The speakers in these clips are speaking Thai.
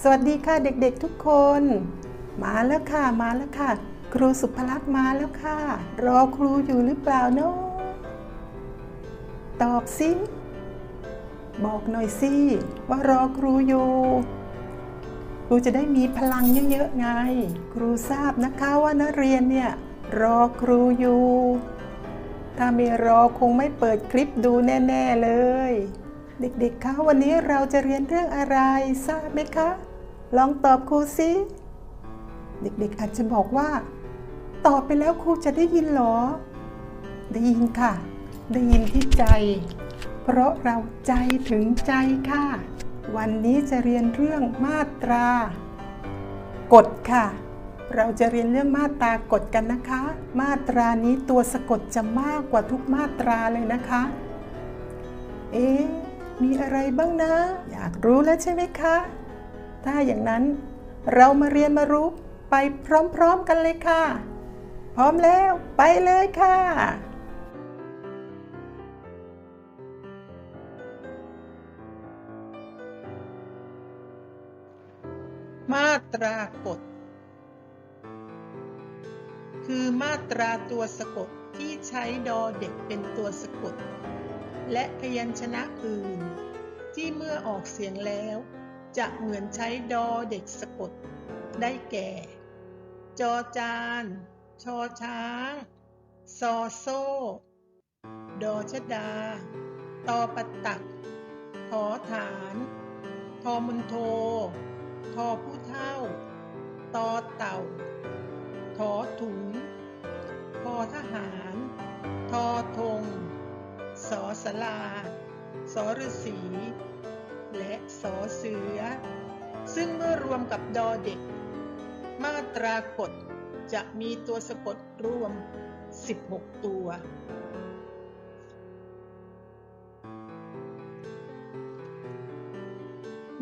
สวัสดีค่ะเด็กๆทุกคน มาแล้วค่ะมาแล้วค่ะ ครูสุภลักษณ์มาแล้วค่ะ รอครูอยู่หรือเปล่าเนาะตอบสิบอกหน่อยสิว่ารอครูอยู่ครูจะได้มีพลังเยอะๆไง ครูทราบนะคะว่านักเรียนเนี่ยรอครูอยู่ ถ้าไม่รอคงไม่เปิดคลิปดูแน่ ๆเลย เด็กๆ คะวันนี้เราจะเรียนเรื่องอะไรทราบไหมคะ ลองตอบครูสิเด็กๆอาจจะบอกว่า ตอบไปแล้วครูจะได้ยินหรอ ได้ยินค่ะ ได้ยินที่ใจ เพราะเราใจถึงใจค่ะ วันนี้จะเรียนเรื่องมาตรากฎค่ะ เราจะเรียนเรื่องมาตรากฎกันนะคะ มาตรานี้ตัวสะกดจะมากกว่าทุกมาตราเลยนะคะ เอ๊ะ มีอะไรบ้างนะ อยากรู้แล้วใช่ไหมคะ ถ้าอย่างนั้นเรามาเรียนมารู้ไปพร้อมๆกันเลยค่ะ พร้อมแล้วไปเลยค่ะมาตรากฎ คือมาตราตัวสะกดที่ใช้ดอเด็กเป็นตัวสะกด และพยัญชนะอื่น ที่เมื่อออกเสียงแล้ว จะเหมือนใช้ดอเด็กสะกด ได้แก่ จอจาน ชอช้าง ซอโซ่ ดอชดา ตอปะตักทอฐาน ทอมุนโท ทอผู้เท่า ตอเต่า ทอถุงทอทหาร ทอธง สอสลา สอฤษี และสอเสือ ซึ่งเมื่อรวมกับดอเด็ก มาตรากฎจะมีตัวสะกดรวม 16 ตัว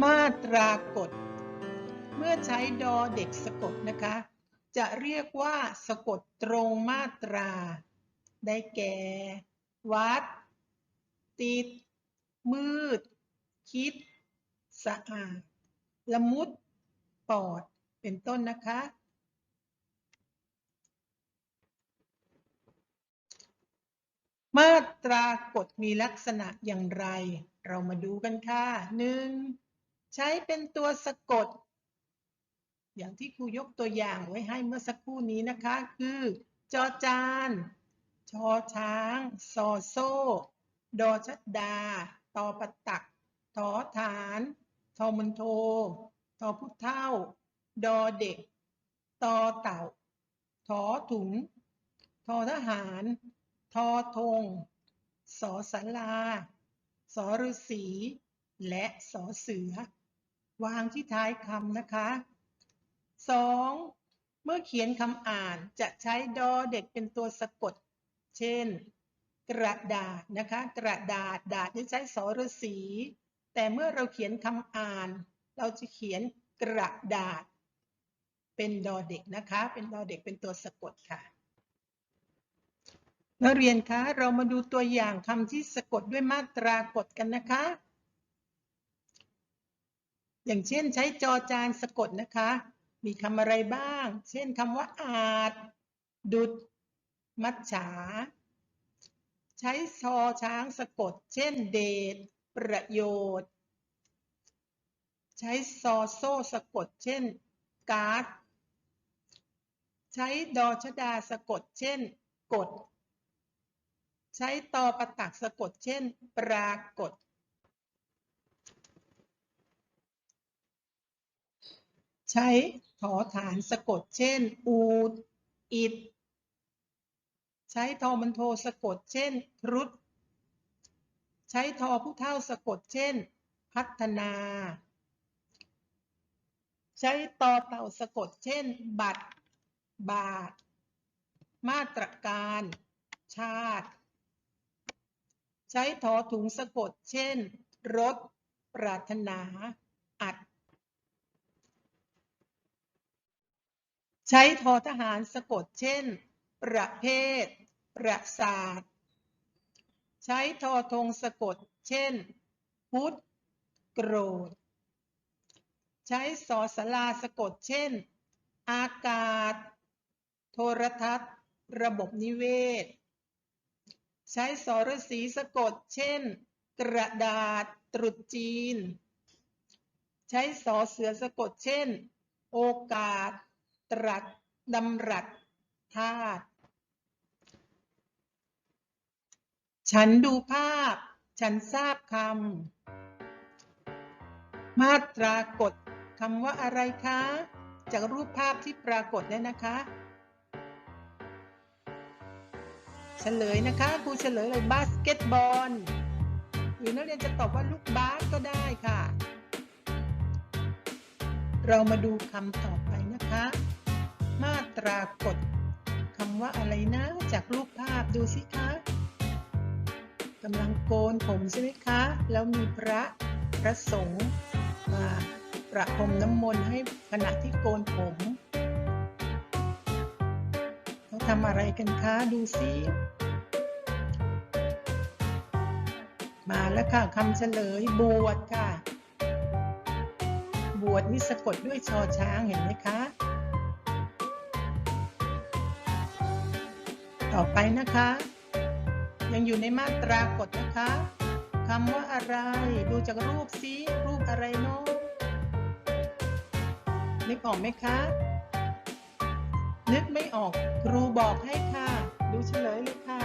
มาตรากฎเมื่อใช้ดอเด็กสะกดนะคะ จะเรียกว่าสะกดตรงมาตรา ได้แก่ วัด ติด มืด คิด สะอาด ละมุด ปอด เป็นต้นนะคะ มาตรากฎมีลักษณะอย่างไร เรามาดูกันค่ะหนึ่งใช้เป็นตัวสะกด อย่างที่ครูยกตัวอย่างไว้ให้เมื่อสักครู่นี้นะคะ คือ จอจาน ชอช้าง ซอโซ่ ดอชัดดา ตอปตักทอฐานทอมันโททอพุทเท่า ดอเด็ก ตอเต่า ทอถุง ทอทหาร ทอธง สอสาราสอฤษีและสอเสือ วางที่ท้ายคำนะคะ 2. เมื่อเขียนคำอ่านจะใช้ดอเด็กเป็นตัวสะกด เช่น กระดาษนะคะ กระดาษดาษจะใช้สอฤษีแต่เมื่อเราเขียนคำอ่าน เราจะเขียนกระดาษ เป็นดอเด็กนะคะ เป็นดอเด็กเป็นตัวสะกดค่ะนักเรียนคะเรามาดูตัวอย่างคำที่สะกดด้วยมาตรากฎกันนะคะ อย่างเช่นใช้จอจานสะกดนะคะ มีคำอะไรบ้าง เช่นคำว่าอาจ ดุด มัจฉา ใช้ชอช้างสะกด เช่นเดชประโยชน์ ใช้ซอโซ่สะกด เช่นการ์ดใช้ดอชดาสะกด เช่น กด ใช้ตอประตักสะกด เช่น ปรากฏ ใช้ถอฐานสะกด เช่น อูด อิด ใช้ทอมันโทสะกดเช่นครุฑใช้ทอผู้เท่าสะกดเช่น พัฒนา ใช้ตอเต่าสะกดเช่น บัตร บาท มาตรการ ชาติ ใช้ทอถุงสะกดเช่น รถ ปรารถนา อัด ใช้ทอทหารสะกดเช่น ประเภท ประสาท ใช้ทอธงสะกด เช่น พุทธโกรธ ใช้สอสลาสะกด เช่น อากาศ โทรทัศน์ ระบบนิเวศ ใช้สรสีสะกด เช่น กระดาษ ตรุษจีน ใช้สอเสือสะกด เช่น โอกาส ตรัสดำรัสธาตุ ฉันดูภาพ ฉันทราบคำ มาตรากฎคำว่าอะไรคะ จากรูปภาพที่ปรากฏเนี่ยนะคะเฉลยนะคะครูเฉลยเลยบาสเกตบอลหรือนักเรียนจะตอบว่าลูกบาสก็ได้ค่ะ เรามาดูคำต่อไปนะคะ มาตรากฎคำว่าอะไรนะ จากรูปภาพดูสิคะ กำลังโกนผมใช่ไหมคะ แล้วมีพระพระสงฆ์มาประพรมน้ำมนต์ให้ขณะที่โกนผมเขาทำอะไรกันคะ ดูสิมาแล้วค่ะคำเฉลยบวชค่ะ บวชนี่สะกดด้วยชอช้างเห็นไหมคะ ต่อไปนะคะ ยังอยู่ในมาตรากฎนะคะคำว่าอะไร ดูจากรูปซิรูปอะไรเนาะนึกออกไหมคะ นึกไม่ออก ครูบอกให้ค่ะ ดูเฉลยเลยค่ะ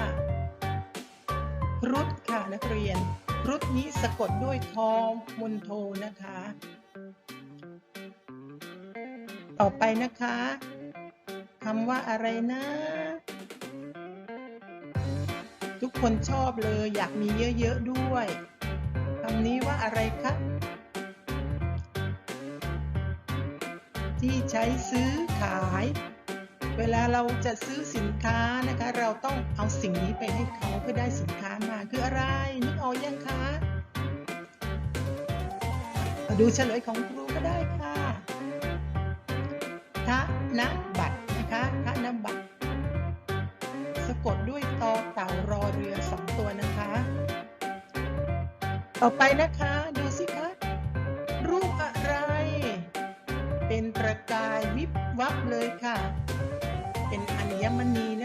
ครุฑค่ะนักเรียนครุฑนี้สะกดด้วยทองมนโทนะคะ ต่อไปนะคะคำว่าอะไรนะ ทุกคนชอบเลยอยากมีเยอะๆด้วยคำนี้ว่าอะไรคะ ที่ใช้ซื้อขาย เวลาเราจะซื้อสินค้านะคะ เราต้องเอาสิ่งนี้ไปให้เขาเพื่อได้สินค้ามาคืออะไรนึกออกยังคะดูเฉลยของครูก็ได้ค่ะทะนบัตรนะคะทะนบัตร กดด้วยตอเต่ารอเรือสองตัวนะคะ ต่อไปนะคะดูสิคะรูปอะไร เป็นประกายวิบวับเลยค่ะ เป็นอัญมณีนะ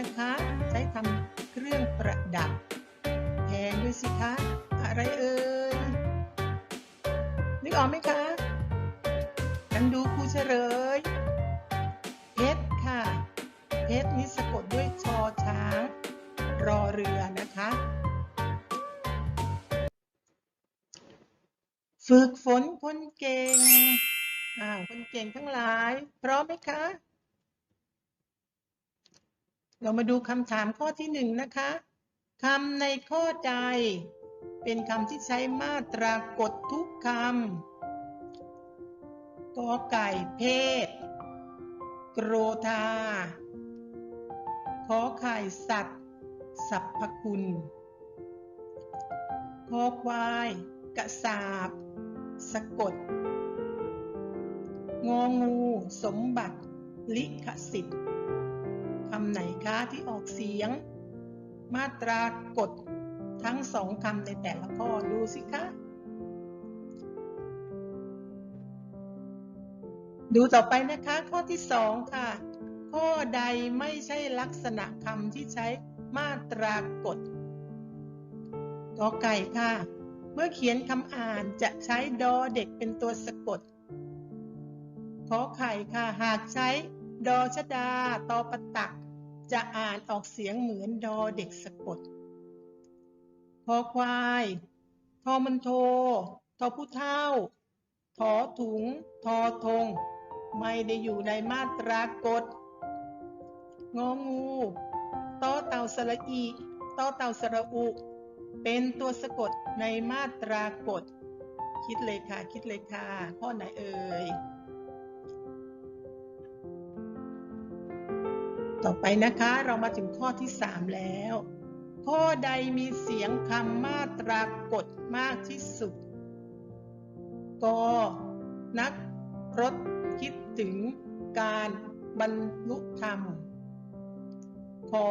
มไหมคะ เรามาดูคำถามข้อที่หนึ่งนะคะคำในข้อใด เป็นคำที่ใช้มาตรากฎทุกคำกอไก่เพศ โกรธา ขอไข่สัตว์สรรพคุณคอควาย กระสาบ สะกด งองูสมบัติ ลิขสิทธิ์คำไหนคะที่ออกเสียง มาตรากฎทั้งสองคำในแต่ละข้อดูสิคะ ดูต่อไปนะคะข้อที่สองค่ะ ข้อใดไม่ใช่ลักษณะคำที่ใช้มาตรากฎกอไก่ค่ะ เมื่อเขียนคำอ่านจะใช้ดอเด็กเป็นตัวสะกด ขอไข่ค่ะ หากใช้ดอชดาตอปตัก จะอ่านออกเสียงเหมือนดอเด็กสะกดคอควายทอมันโททอผู้เท่าทอถุง ทอทง ไม่ได้อยู่ในมาตรากฎงองูตอเต่าสระอีตอเต่าสระอุ เป็นตัวสะกดในมาตรากฎ คิดเลยค่ะ คิดเลยค่ะ ข้อไหนเอ่ย ต่อไปนะคะเรามาถึงข้อที่ 3 แล้ว ข้อใดมีเสียงคำมาตรากฎมากที่สุดกนักรถคิดถึงการบรรลุธรรม ขอ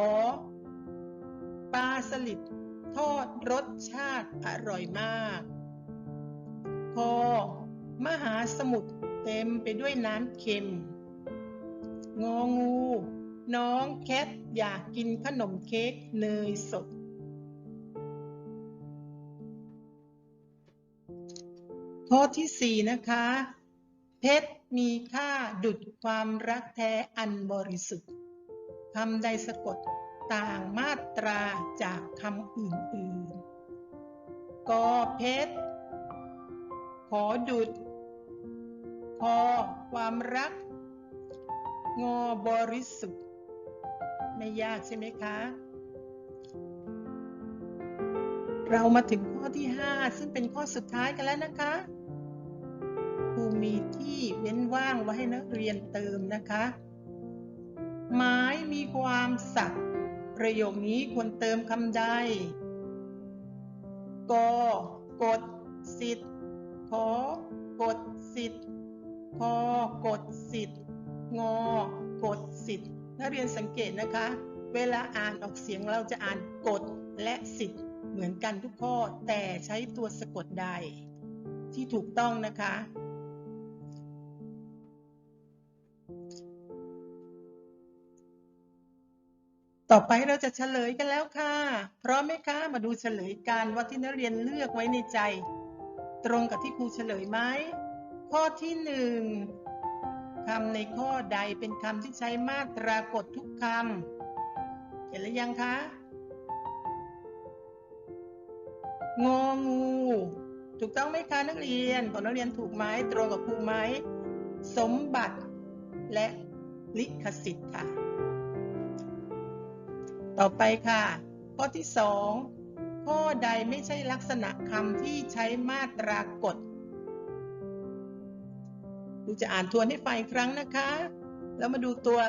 ปลาสลิดทอดรสชาติอร่อยมากพอมหาสมุทรเต็มไปด้วยน้ำเค็ม งองู น้องแคทอยากกินขนมเค้กเนยสดข้อที่สี่นะคะ เพชรมีค่าดุดความรักแท้อันบริสุทธิ์คำใดสะกดต่างมาตราจากคำอื่นๆ กอเพชร ขอดุดพอความรัก งอบริสุทธิ์ ไม่ยากใช่ไหมคะ เรามาถึงข้อที่ 5 ซึ่งเป็นข้อสุดท้ายกันแล้วนะคะครูมีที่เว้นว่างไว้ให้นักเรียนเติมนะคะ หมายมีความสัตย์ประโยคนี้ควรเติมคำใดกกดสิทธิ์ขอกดสิทธิ์พอกดสิทธิ์งอกดสิทธิ์ นักเรียนสังเกตนะคะ เวลาอ่านออกเสียงเราจะอ่านกดและสิทธิ์เหมือนกันทุกข้อ แต่ใช้ตัวสะกดใด ที่ถูกต้องนะคะ ต่อไปเราจะเฉลยกันแล้วค่ะ พร้อมไหมคะ มาดูเฉลยกันว่าที่นักเรียนเลือกไว้ในใจ ตรงกับที่ครูเฉลยไหมข้อที่หนึ่ง คำในข้อใดเป็นคำที่ใช้มาตรากฎทุกคำเห็นหรือยังคะ งองู ถูกต้องไหมคะนักเรียนของนักเรียนถูกไหมตรงกับครูไหมสมบัติและลิขสิทธิ์ค่ะ ต่อไปค่ะ ข้อที่สองข้อใดไม่ใช่ลักษณะคำที่ใช้มาตรากฎ รูจะอ่านทวนให้ฟังอีกครั้งนะคะ แล้วมาดูตัว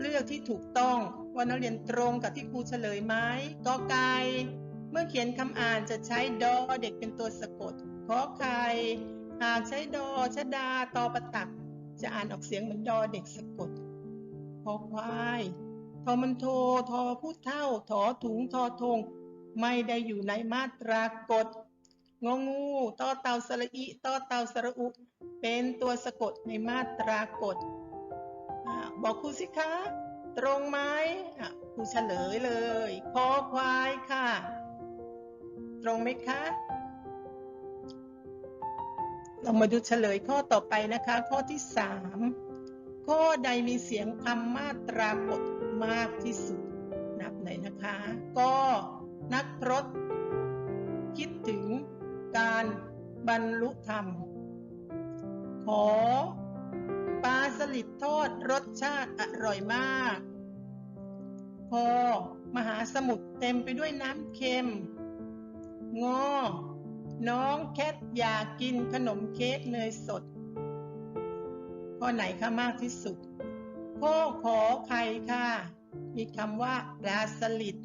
เลือกที่ถูกต้องว่านักเรียนตรงกับที่ครูเฉลยไหมกอไก่เมื่อเขียนคำอ่านจะใช้ดอเด็กเป็นตัวสะกดขอไข่หากใช้ดอชดาตอประตัก จะอ่านออกเสียงเหมือนดอเด็กสะกดคอควายทอมันโททอพูดเท่า ถอถุงทอทง ไม่ได้อยู่ในมาตรากฎ งองูต่อเตาสระอิต่อเตาสระอุ เป็นตัวสะกดในมาตรากฎบอกครูสิคะ ตรงไหมครูเฉลยเลยคอควายค่ะ ตรงไหมคะ เรามาดูเฉลยข้อต่อไปนะคะ ข้อที่สามข้อใดมีเสียงคำมาตรากฎมากที่สุด นับหนอยนะคะ ก็นักพรตคิดถึง การบรรลุธรรม ขอปลาสลิดทอดรสชาติอร่อยมาก พอมหาสมุทรเต็มไปด้วยน้ำเค็ม งอ น้องแคทอยากกินขนมเค้กเนยสด ข้อไหนคะมากที่สุดข้อขอไข่ค่ะ มีคำว่าปลาสลิด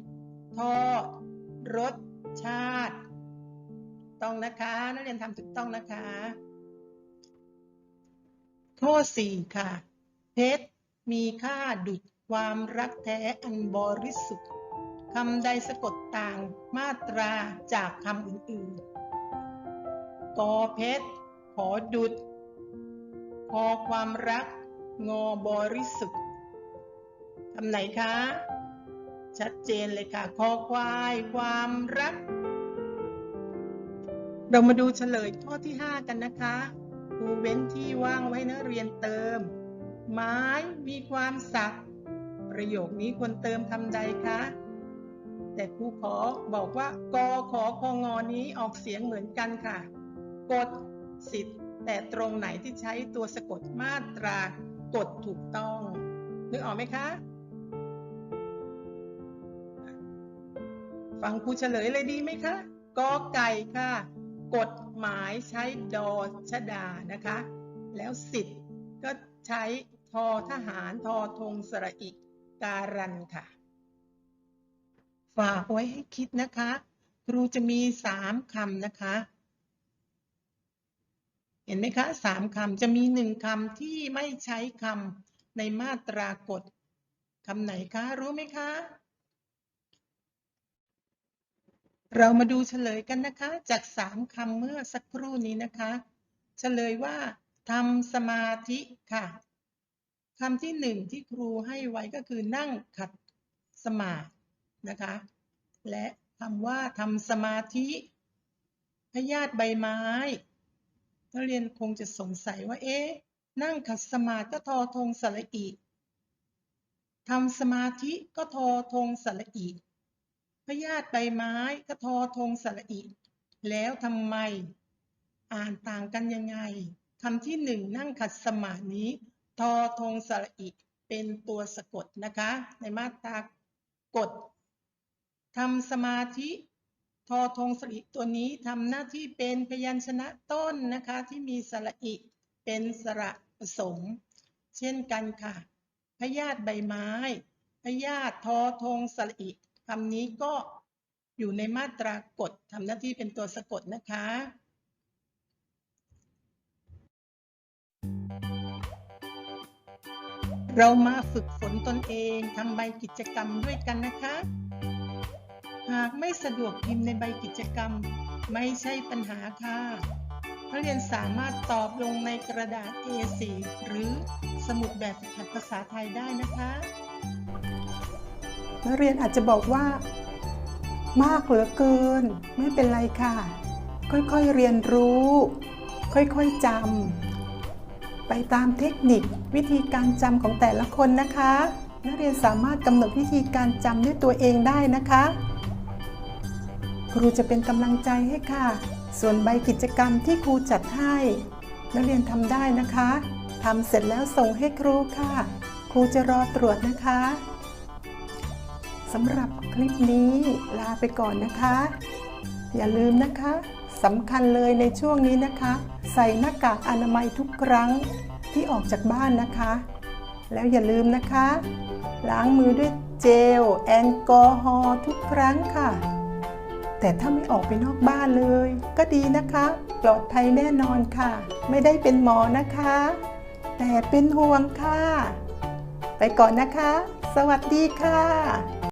ทอดรสชาติ ต้องนะคะ นักเรียนทำถูกต้องนะคะ ข้อ4ค่ะ เพชรมีค่าดุจความรักแท้อันบริสุทธิ์คำใดสะกดต่างมาตราจากคำอื่นๆกอเพชรขอดุจพอความรัก งอบริสุทธิ์คำไหนคะ ชัดเจนเลยค่ะ คอควายความรัก เรามาดูเฉลยข้อที่ 5 กันนะคะครูเว้นที่ว่างไว้นักเรียนเติม ไม้มีความสัก ประโยคนี้ควรเติมคำใดคะ แต่ครูขอบอกว่ากอขอคองอนี้ออกเสียงเหมือนกันค่ะ กดสิทธิ์แต่ตรงไหนที่ใช้ตัวสะกดมาตรากดถูกต้อง นึกออกไหมคะ ฟังครูเฉลยเลยดีไหมคะกอไก่ค่ะ กฎหมายใช้ดอชดานะคะ แล้วสิทธิ์ก็ใช้ทอทหารทอธงสระอิการันค่ะ ฝากไว้ให้คิดนะคะ ครูจะมีสามคำนะคะ เห็นไหมคะสามคำจะมีหนึ่งคำที่ไม่ใช้คำในมาตรากฎคำไหนคะ รู้ไหมคะ เรามาดูเฉลยกันนะคะ จากสามคำเมื่อสักครู่นี้นะคะ เฉลยว่าทำสมาธิค่ะคำที่หนึ่งที่ครูให้ไว้ก็คือนั่งขัดสมาธินะคะ และคำว่าทำสมาธิพยาธิใบไม้นักเรียนคงจะสงสัยว่า เอ๊ะนั่งขัดสมาธิก็ทอทงสระอีทำสมาธิก็ทอทงสระอี พยาธิใบไม้ก็ทอทงสระอีแล้วทำไม อ่านต่างกันยังไงคำที่หนึ่งนั่งขัดสมาธินี้ทอทงสระอีเป็นตัวสะกดนะคะ ในมาตรากดทำสมาธิทอทงสระอีตัวนี้ทำหน้าที่เป็นพยัญชนะต้นนะคะที่มีสระอีเป็นสระผสม เช่นกันค่ะพยาธิใบไม้พยาธิทอทงสระอี คำนี้ก็อยู่ในมาตรากฎทำหน้าที่เป็นตัวสะกดนะคะ เรามาฝึกฝนตนเองทำใบกิจกรรมด้วยกันนะคะ หากไม่สะดวกพิมพ์ในใบกิจกรรม ไม่ใช่ปัญหาค่ะนักเรียนสามารถตอบลงในกระดาษ A4 หรือสมุดแบบฝึกหัดภาษาไทยได้นะคะ นักเรียนอาจจะบอกว่า มากเหลือเกิน ไม่เป็นไรค่ะ ค่อยๆเรียนรู้ ค่อยๆจำไปตามเทคนิควิธีการจำของแต่ละคนนะคะ นักเรียนสามารถกำหนดวิธีการจำด้วยตัวเองได้นะคะ ครูจะเป็นกำลังใจให้ค่ะ ส่วนใบกิจกรรมที่ครูจัดให้ นักเรียนทำได้นะคะทำเสร็จแล้วส่งให้ครูค่ะ ครูจะรอตรวจนะคะ สำหรับคลิปนี้ลาไปก่อนนะคะ อย่าลืมนะคะสำคัญเลยในช่วงนี้นะคะ ใส่หน้ากากอนามัยทุกครั้งที่ออกจากบ้านนะคะ แล้วอย่าลืมนะคะ ล้างมือด้วยเจลแอลกอฮอล์ทุกครั้งค่ะ แต่ถ้าไม่ออกไปนอกบ้านเลย ก็ดีนะคะ ปลอดภัยแน่นอนค่ะ ไม่ได้เป็นหมอนะคะ แต่เป็นห่วงค่ะ ไปก่อนนะคะ สวัสดีค่ะ